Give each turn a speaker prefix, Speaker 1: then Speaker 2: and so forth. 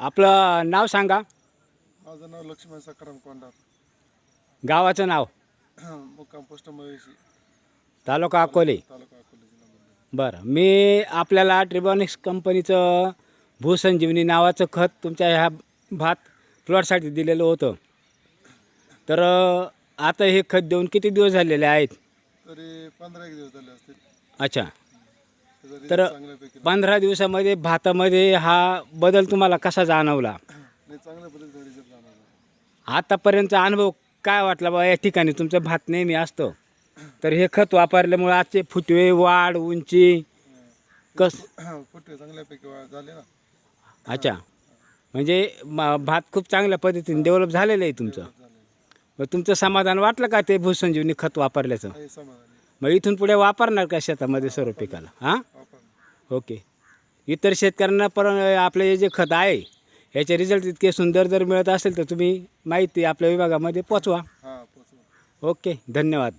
Speaker 1: आपलं नाव सांगा.
Speaker 2: माझं नाव लक्ष्मण सकाराम कोंडार
Speaker 1: गावाचं नाव?
Speaker 2: मुक्काम पोस्ट महेशी
Speaker 1: तालुका अकोले.
Speaker 2: तालुका अकोला जिल्हा बुलढाणा.
Speaker 1: बरं मी आपल्याला ट्रिबॉनिक्स कंपनीचं भूसंजीवनी नावाचं खत तुमच्या ह्या भात प्लॉटसाठी दिलेलं होतं. तर अं, आता हे खत देऊन किती दिवस झालेले आहेत?
Speaker 2: तरी पंधरा एक दिवस झाले असतील.
Speaker 1: अच्छा. तर पंधरा दिवसामध्ये भातामध्ये हा बदल तुम्हाला कसा जाणवला?
Speaker 2: चांगल्या पद्धतीचा रिझल्ट जाणार
Speaker 1: आतापर्यंतचा अनुभव काय वाटला बा? या ठिकाणी तुमचं भात नेहमी असतं. तर हे खत वापरल्यामुळे आजचे फुटवे वाढ उंची कस
Speaker 2: फुटवे चांगल्यापैकी वा- झाले ना.
Speaker 1: अच्छा. म्हणजे म- भात खूप चांगल्या पद्धतीने डेव्हलप झालेलं आहे तुमचं.
Speaker 2: झाले
Speaker 1: मग तुमचं समाधान वाटलं का ते भूसंजीवनी खत वापरल्याचं?
Speaker 2: काही समाधानी.
Speaker 1: मग इथून पुढे वापरणार का शेतामध्ये सर्व पिकाला? हां?
Speaker 2: वापर
Speaker 1: ओके. इतर शेतकऱ्यांना पण आपलं हे जे खत आहे ह्याचे रिझल्ट इतके सुंदर जर मिळत असेल तर तुम्ही माहिती आपल्या विभागामध्ये पोचवा.
Speaker 2: हां पोचवा.
Speaker 1: ओके धन्यवाद.